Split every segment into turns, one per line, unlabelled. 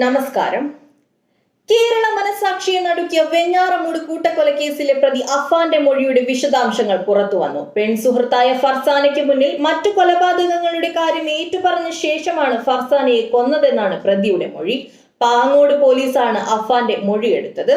നമസ്കാരം. കേരള മനസാക്ഷിയെ നടുക്കിയ വെഞ്ഞാറമൂട് കൂട്ടക്കൊലക്കേസിലെ പ്രതി അഫാന്റെ മൊഴിയുടെ വിശദാംശങ്ങൾ പുറത്തു വന്നു. പെൺസുഹൃത്തായ ഫർസാനയ്ക്ക് മുന്നിൽ മറ്റു കൊലപാതകങ്ങളുടെ കാര്യം ഏറ്റുപറഞ്ഞ ശേഷമാണ് ഫർസാനയെ കൊന്നതെന്നാണ് പ്രതിയുടെ മൊഴി. പാങ്ങോട് പോലീസാണ് അഫാന്റെ മൊഴിയെടുത്തത്.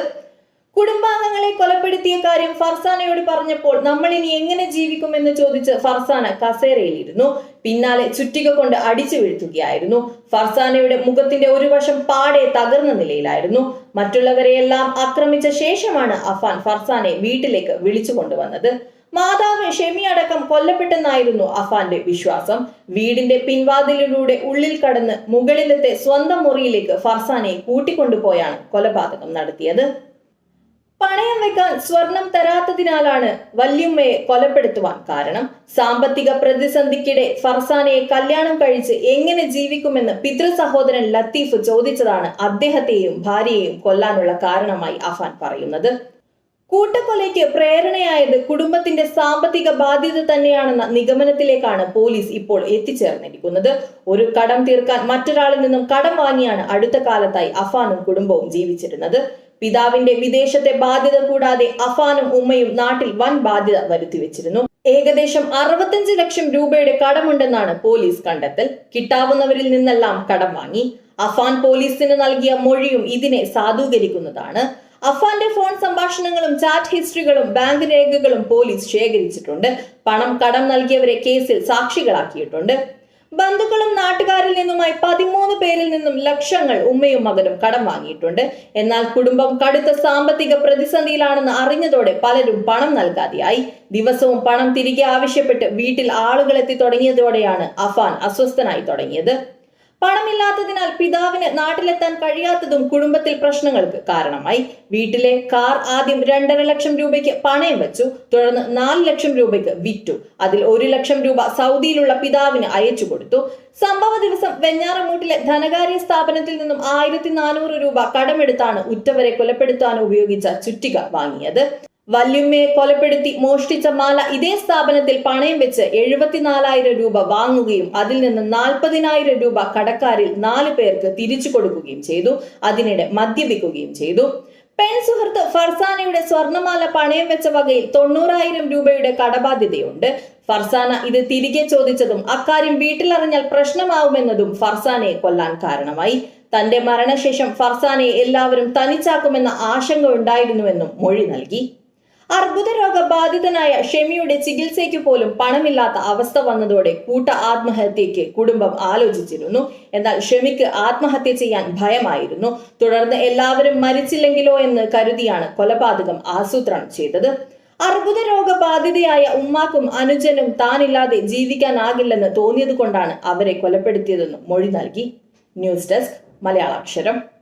കുടുംബാംഗങ്ങളെ കൊലപ്പെടുത്തിയ കാര്യം ഫർസാനയോട് പറഞ്ഞപ്പോൾ നമ്മൾ ഇനി എങ്ങനെ ജീവിക്കുമെന്ന് ചോദിച്ച് ഫർസാന കസേരയിലിരുന്നു. പിന്നാലെ ചുറ്റിക കൊണ്ട് അടിച്ചു വീഴ്ത്തുകയായിരുന്നു. ഫർസാനയുടെ മുഖത്തിന്റെ ഒരു വശം പാടെ തകർന്ന നിലയിലായിരുന്നു. മറ്റുള്ളവരെയെല്ലാം ആക്രമിച്ച ശേഷമാണ് അഫാൻ ഫർസാനെ വീട്ടിലേക്ക് വിളിച്ചു കൊണ്ടുവന്നത്. മാതാവ് ഷെമി അടക്കം കൊല്ലപ്പെട്ടെന്നായിരുന്നു അഫാന്റെ വിശ്വാസം. വീടിന്റെ പിൻവാതിലിലൂടെ ഉള്ളിൽ കടന്ന് മുകളിലത്തെ സ്വന്തം മുറിയിലേക്ക് ഫർസാനെ കൂട്ടിക്കൊണ്ടുപോയാണ് കൊലപാതകം നടത്തിയത്. വെക്കാൻ സ്വർണം തരാത്തതിനാലാണ് വല്യമ്മയെ കൊലപ്പെടുത്തുവാൻ. കാരണം സാമ്പത്തിക പ്രതിസന്ധിക്കിടെ ഫർസാനയെ കല്യാണം കഴിച്ച് എങ്ങനെ ജീവിക്കുമെന്ന് പിതൃ സഹോദരൻ ലത്തീഫ് ചോദിച്ചതാണ് അദ്ദേഹത്തെയും ഭാര്യയെയും കൊല്ലാനുള്ള കാരണമായി അഫാൻ പറയുന്നത്. കൂട്ടക്കൊലയ്ക്ക് പ്രേരണയായത് കുടുംബത്തിന്റെ സാമ്പത്തിക ബാധ്യത തന്നെയാണെന്ന നിഗമനത്തിലേക്കാണ് പോലീസ് ഇപ്പോൾ എത്തിച്ചേർന്നിരിക്കുന്നത്. ഒരു കടം തീർക്കാൻ മറ്റൊരാളിൽ നിന്നും കടം വാങ്ങിയാണ് അടുത്ത കാലത്തായി അഫാനും കുടുംബവും ജീവിച്ചിരുന്നത്. പിതാവിന്റെ വിദേശത്തെ ബാധ്യത കൂടാതെ അഫാനും ഉമ്മയും നാട്ടിൽ വൻ ബാധ്യത വരുത്തി വെച്ചിരുന്നു ഏകദേശം അറുപത്തഞ്ച് ലക്ഷം രൂപയുടെ കടമുണ്ടെന്നാണ് പോലീസ് കണ്ടെത്തൽ. കിട്ടാവുന്നവരിൽ നിന്നെല്ലാം കടം വാങ്ങി. അഫാൻ പോലീസിന് നൽകിയ മൊഴിയും ഇതിനെ സാധൂകരിക്കുന്നതാണ്. അഫാന്റെ ഫോൺ സംഭാഷണങ്ങളും ചാറ്റ് ഹിസ്റ്ററികളും ബാങ്ക് രേഖകളും പോലീസ് ശേഖരിച്ചിട്ടുണ്ട്. പണം കടം നൽകിയവരെ കേസിൽ സാക്ഷികളാക്കിയിട്ടുണ്ട്. ബന്ധുക്കളും നാട്ടുകാരിൽ നിന്നുമായി പതിമൂന്ന് പേരിൽ നിന്നും ലക്ഷങ്ങൾ ഉമ്മയും മകനും കടം വാങ്ങിയിട്ടുണ്ട്. എന്നാൽ കുടുംബം കടുത്ത സാമ്പത്തിക പ്രതിസന്ധിയിലാണെന്ന് അറിഞ്ഞതോടെ പലരും പണം നൽകാതെയായി. ദിവസവും പണം തിരികെ ആവശ്യപ്പെട്ട് വീട്ടിൽ ആളുകൾ എത്തി തുടങ്ങിയതോടെയാണ് അഫാൻ അസ്വസ്ഥനായി തുടങ്ങിയത്. പണമില്ലാത്തതിനാൽ പിതാവിന് നാട്ടിലെത്താൻ കഴിയാത്തതും കുടുംബത്തിൽ പ്രശ്നങ്ങൾക്ക് കാരണമായി. വീട്ടിലെ കാർ ആദ്യം രണ്ടര ലക്ഷം രൂപയ്ക്ക് പണയം വെച്ചു തുടർന്ന് നാല് ലക്ഷം രൂപയ്ക്ക് വിറ്റു. അതിൽ ഒരു ലക്ഷം രൂപ സൗദിയിലുള്ള പിതാവിന് അയച്ചു കൊടുത്തു. സംഭവ ദിവസം വെഞ്ഞാറമൂട്ടിലെ ധനകാര്യ സ്ഥാപനത്തിൽ നിന്നും ആയിരത്തി നാനൂറ് രൂപ കടമെടുത്താണ് ഉറ്റവരെ കൊലപ്പെടുത്താൻ ഉപയോഗിച്ച ചുറ്റിക വാങ്ങിയത്. വല്യുമ്മയെ കൊലപ്പെടുത്തി മോഷ്ടിച്ച മാല ഇതേ സ്ഥാപനത്തിൽ പണയം വെച്ച് എഴുപത്തിനാലായിരം രൂപ വാങ്ങുകയും അതിൽ നിന്ന് നാൽപ്പതിനായിരം രൂപ കടക്കാരിൽ നാല് പേർക്ക് തിരിച്ചു കൊടുക്കുകയും ചെയ്തു. അതിനിടെ മദ്യപിക്കുകയും ചെയ്തു. പെൺ സുഹൃത്ത് ഫർസാനയുടെ സ്വർണമാല പണയം വെച്ച വകയിൽ തൊണ്ണൂറായിരം രൂപയുടെ കടബാധ്യതയുണ്ട്. ഫർസാന ഇത് തിരികെ ചോദിച്ചതും അക്കാര്യം വീട്ടിലറിഞ്ഞാൽ പ്രശ്നമാവുമെന്നതും ഫർസാനയെ കൊല്ലാൻ കാരണമായി. തന്റെ മരണശേഷം ഫർസാനയെ എല്ലാവരും തനിച്ചാക്കുമെന്ന ആശങ്ക ഉണ്ടായിരുന്നുവെന്നും മൊഴി നൽകി. അർബുദ രോഗബാധിതനായ ഷെമിയുടെ ചികിത്സയ്ക്ക് പോലും പണമില്ലാത്ത അവസ്ഥ വന്നതോടെ കൂട്ട ആത്മഹത്യയ്ക്ക് കുടുംബം ആലോചിച്ചിരുന്നു. എന്നാൽ ഷെമിക്ക് ആത്മഹത്യ ചെയ്യാൻ ഭയമായിരുന്നു. തുടർന്ന് എല്ലാവരും മരിച്ചില്ലെങ്കിലോ എന്ന് കരുതിയാണ് കൊലപാതകം ആസൂത്രണം ചെയ്തത്. അർബുദ രോഗബാധിതയായ ഉമ്മാക്കും അനുജനും താനില്ലാതെ ജീവിക്കാനാകില്ലെന്ന് തോന്നിയത് കൊണ്ടാണ് അവരെ കൊലപ്പെടുത്തിയതെന്നും മൊഴി നൽകി. News desk Malayalaksharam.